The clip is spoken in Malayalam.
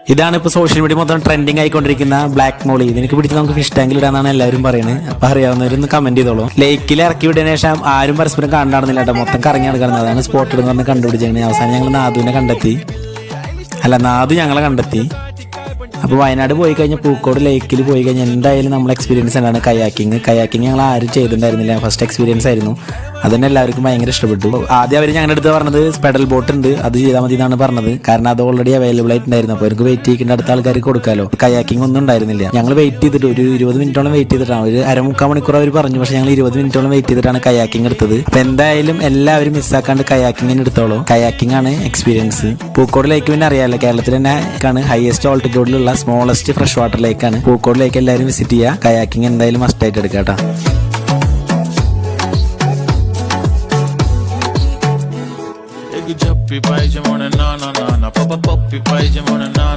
ഇതാണ് ഇപ്പൊ സോഷ്യൽ മീഡിയ മൊത്തം ട്രെൻഡിങ് ആയിക്കൊണ്ടിരിക്കുന്ന ബ്ലാക്ക് മോളി ഇതിനൊക്കെ പിടിച്ച് നമുക്ക് ഫിഷ് ടാങ്കിൽ ഇടാന്നാണ് എല്ലാവരും പറയുന്നത് അപ്പൊ അറിയാവുന്നവരൊന്ന് കമന്റ് ചെയ്തോളൂ. ലേക്കിൽ ഇറക്കി വിട്ടതിന് ശേഷം ആരും പരസ്പരം കണ്ടാടുന്നില്ല കേട്ടോ. മൊത്തം കറങ്ങി നടക്കുന്നത്. അതാണ് സ്പോട്ട് നിന്ന് കണ്ടുപിടിച്ചത് അവസാനം ഞങ്ങൾ നാദുവിനെ കണ്ടെത്തി. അല്ല നാദു ഞങ്ങളെ കണ്ടെത്തി. അപ്പോൾ വയനാട് പോയി കഴിഞ്ഞാൽ പൂക്കോട് ലേക്കിൽ പോയി കഴിഞ്ഞാൽ എന്തായാലും നമ്മൾ എക്സ്പീരിയൻസ് തന്നെയാണ് കയാക്കിങ് കയാക്കിങ് ഞങ്ങൾ ആരും ചെയ്തിട്ടുണ്ടായിരുന്നില്ല. ഫസ്റ്റ് എക്സ്പീരിയൻസ് ആയിരുന്നു. അതന്നെ എല്ലാവർക്കും ഭയങ്കര ഇഷ്ടപ്പെട്ടു. ആദ്യം അവർ ഞങ്ങളുടെ അടുത്ത് പറഞ്ഞത് പെഡൽ ബോട്ട് ഉണ്ട്. അത് ചെയ്താൽ മതി എന്നാണ് പറഞ്ഞത്. കാരണം അത് ഓൾറെഡി അവൈലബിൾ ആയിട്ടുണ്ടായിരുന്നു. അപ്പോൾ അവർക്ക് വെയിറ്റ് ചെയ്യേണ്ട അടുത്ത ആൾക്കാർക്ക് കൊടുക്കാമല്ലോ കയാക്കിംഗ് ഒന്നും ഉണ്ടായിരുന്നില്ല. ഞങ്ങൾ വെയിറ്റ് ചെയ്തിട്ട് ഒരു ഇരുപത് മിനിറ്റോളം വെയിറ്റ് ചെയ്തിട്ടാണ്. ഒരു അരമുക്കാൽ മണിക്കൂർ അവർ പറഞ്ഞു. പക്ഷേ ഞങ്ങൾ ഇരുപത് മിനിറ്റോളം വെയിറ്റ് ചെയ്തിട്ടാണ് കയാക്കിംഗ് എടുത്തത്. അപ്പോൾ എന്തായാലും എല്ലാവരും മിസ്സാക്കാണ്ട് കയാക്കിങ്ങിന് എടുത്തോളൂ. കയാക്കിംഗ് ആണ് എക്സ്പീരിയൻസ് പൂക്കോട് ലേക്ക് പിന്നെ അറിയാമല്ലോ കേരളത്തിൽ തന്നെ ഹയസ്റ്റ് ഓൾട്ടിറ്റ്യൂഡിലുള്ള സ്മോളസ്റ്റ് ഫ്രഷ് വാട്ടർ ലേക്കാണ് പൂക്കോട് ലേക്ക് എല്ലാവരും വിസിറ്റ് ചെയ്യുക കയാക്കിംഗ് എന്തായാലും മസ്റ്റായിട്ട് എടുക്കാം കേട്ടോ Puppy pies, you wanna na na na na. Puppy pies, you wanna na.